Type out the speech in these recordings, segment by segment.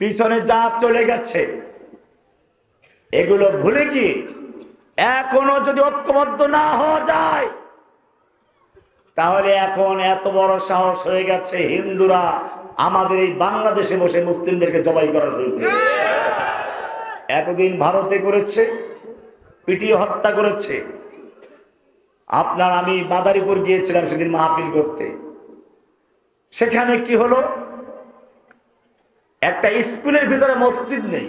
পিছনে যা চলে গেছে, এগুলো ভুলে কি এখনও যদি ঐক্যবদ্ধ না হওয়া যায়, তাহলে এখন এত বড় সাহস হয়ে গেছে হিন্দুরা আমাদের এই বাংলাদেশে বসে মুসলিমদেরকে জবাই করা শুরু করেছে। এতদিন ভারতে করেছে, পিটিয়ে হত্যা করেছে। আপনার আমি মাদারীপুর গিয়েছিলাম সেদিন মাহফিল করতে। সেখানে কি হলো? একটা স্কুলের ভিতরে মসজিদ নেই।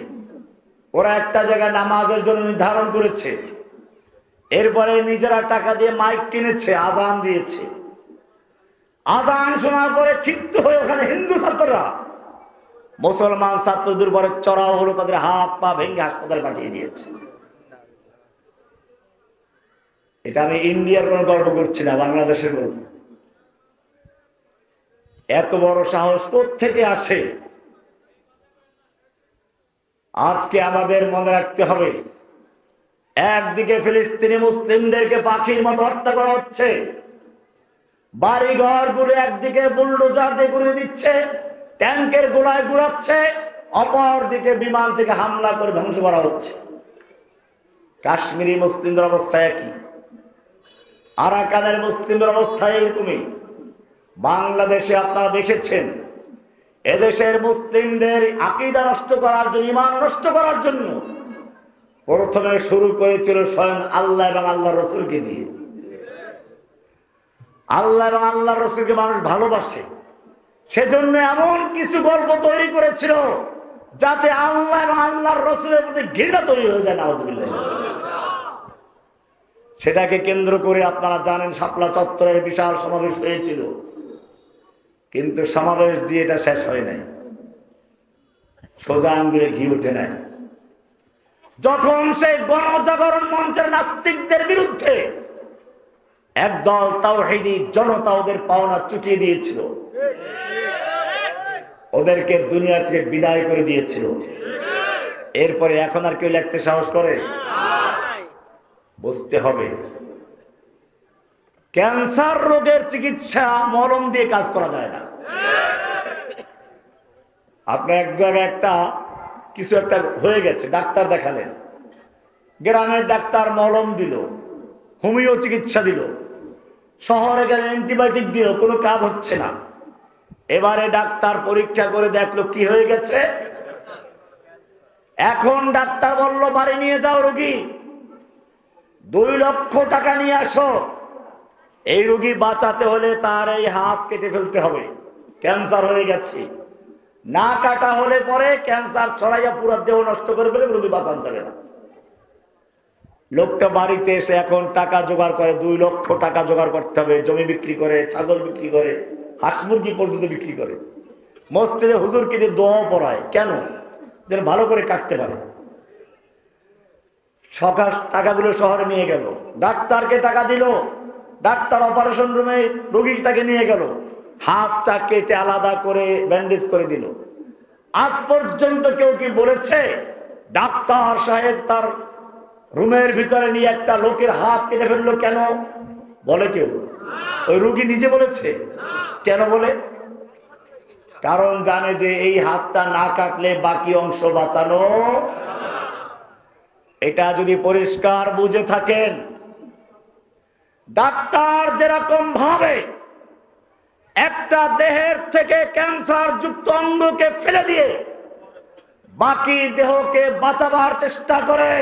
ওরা একটা জায়গায় নামাজের জন্য নির্ধারণ করেছে। এরপরে নিজেরা টাকা দিয়ে মাইক কিনেছে, আজান দিয়েছে। আজান শোনার পরে ক্ষিপ্ত হয়ে ওখানে হিন্দু ছাত্ররা, মুসলমান ছাত্রদের পরে চড়াও হলো, তাদের হাত পা ভেঙে হাসপাতালে পাঠিয়ে দিয়েছে। এটা আমি ইন্ডিয়ার কোনো গল্প করছি না, বাংলাদেশের এত বড় সাহস থেকে আসে? আজকে আমাদের মনে রাখতে হবে, একদিকে ফিলিস্তিনি মুসলিমদেরকে পাখির মতো হত্যা করা হচ্ছে বাড়ি ঘরগুলো একদিকে বুলডোজার দিয়ে ঘুরে দিচ্ছে, ট্যাঙ্কের গোলায় ঘুরাচ্ছে অপর দিকে বিমান থেকে হামলা করে ধ্বংস করা হচ্ছে। কাশ্মীরি মুসলিমদের অবস্থা একই, আরাকানের মুসলিমদের অবস্থা এরকমই। বাংলাদেশে আপনারা দেখেছেন এদেশের মুসলিমদের আকিদা নষ্ট করার জন্য ইমান নষ্ট করার জন্য প্রথমে শুরু করেছিল স্বয়ং আল্লাহ এবং আল্লাহ রসুলকে দিয়ে। আল্লাহ এবং আল্লাহ রসুলকে মানুষ ভালোবাসে। সেজন্য এমন কিছু গল্প তৈরি করেছিল যাতে আল্লাহ এবং আল্লাহর রসুলের মধ্যে ঘৃণা তৈরি হয়ে যায় নাহজবিল্লাহ সেটাকে কেন্দ্র করে আপনারা জানেন শাপলা চত্বরের বিশাল সমাবেশ হয়েছিল। কিন্তু সমাবেশ দিয়ে এটা শেষ হয় নাই। সোজা আঙ্গুলে ঘি উঠে নাই। যখন সেই গণজাগরণ মঞ্চের নাস্তিকদের বিরুদ্ধে একদল তাওহিদি জনতা ওদের পাওনা চুকিয়ে দিয়েছিল, ওদেরকে দুনিয়া থেকে বিদায় করে দিয়েছিল। এরপরে এখন আর কেউ লিখতে সাহস করে? বুঝতে হবে। ক্যান্সার রোগের চিকিৎসা মলম দিয়ে কাজ করা যায় না। আপনার এক জায়গায় একটা কিছু একটা হয়ে গেছে, ডাক্তার দেখালেন। গ্রামের ডাক্তার মলম দিল, হোমিও চিকিৎসা দিল। শহরে গেলে অ্যান্টিবায়োটিক দিল, কোনো কাজ হচ্ছে না। এবারে ডাক্তার পরীক্ষা করে দেখল কি হয়ে গেছে। এখন ডাক্তার বলল, বাড়ি নিয়ে যাও রোগী। দুই লক্ষ টাকা নিয়ে আসো। এই রোগী বাঁচাতে হলে তার এই হাত কেটে ফেলতে হবে। ক্যান্সার হয়ে গেছে। না কাটা হলে পরে ক্যান্সার ছড়াইয়া পুরো দেহ নষ্ট করে ফেলে রোগী বাঁচান যাবে না। লোকটা বাড়িতে এসে এখন টাকা জোগাড় করে, দুই লক্ষ টাকা জোগাড় করতে হবে। জমি বিক্রি করে, ছাগল বিক্রি করে, হাঁস মুরগি পর্যন্ত বিক্রি করে। মসজিদে হুজুরকে দিয়ে দোয়াও পড়ায়, কেন? যেন ভালো করে কাটতে পারে। সকাল টাকাগুলো শহরে নিয়ে গেল। ডাক্তারকে টাকা দিল ডাক্তার অপারেশন রুমে রোগীটাকে নিয়ে গেল। হাতটা কেটে আলাদা করে ব্যান্ডেজ করে দিল। আজ পর্যন্ত কেউ কি বলেছে, ডাক্তার সাহেব তার রুমের ভিতরে নিয়ে একটা লোকের হাত কেটে ফেলল কেন? বলে কেউ। ওই রুগী নিজে বলেছে? কেন বলে? কারণ জানে যে এই হাতটা না কাটলে বাকি অংশ বাঁচানো। এটা যদি পরিষ্কার বুঝে থাকেন ডাক্তার যেরকম ভাবে একটা দেহের থেকে ক্যান্সার যুক্ত অঙ্গকে ফেলে দিয়ে বাকি দেহকে বাঁচাবার চেষ্টা করে,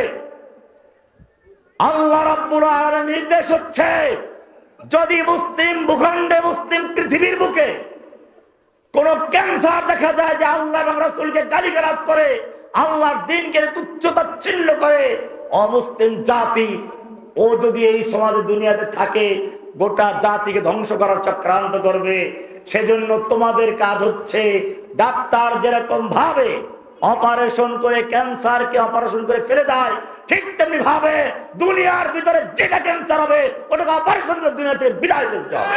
আল্লাহ রাব্বুল আলামিনের নির্দেশ হচ্ছে, যদি মুসলিম ভূখণ্ডে মুসলিম পৃথিবীর বুকে কোন ক্যান্সার দেখা যায় যে আল্লাহ এবং রাসূলকে গালিগালাজ করে, আল্লাহর দিনকে তুচ্ছতাচ্ছিল্য করে, অমুসলিম জাতি ও যদি এই সমাজে দুনিয়াতে থাকে, গোটা জাতিকে ধ্বংস করার চক্রান্ত করবে, সেজন্য তোমাদের কাজ হচ্ছে ডাক্তার যেরকম ভাবে অপারেশন করে ক্যান্সারকে অপারেশন করে ফেলে দেয়, ঠিক তেমনি ভাবে দুনিয়ার ভিতরে যেটা ক্যান্সার হবে, ওটাকে অপারেশন করে দুনিয়াতে বিদায় করতে হবে।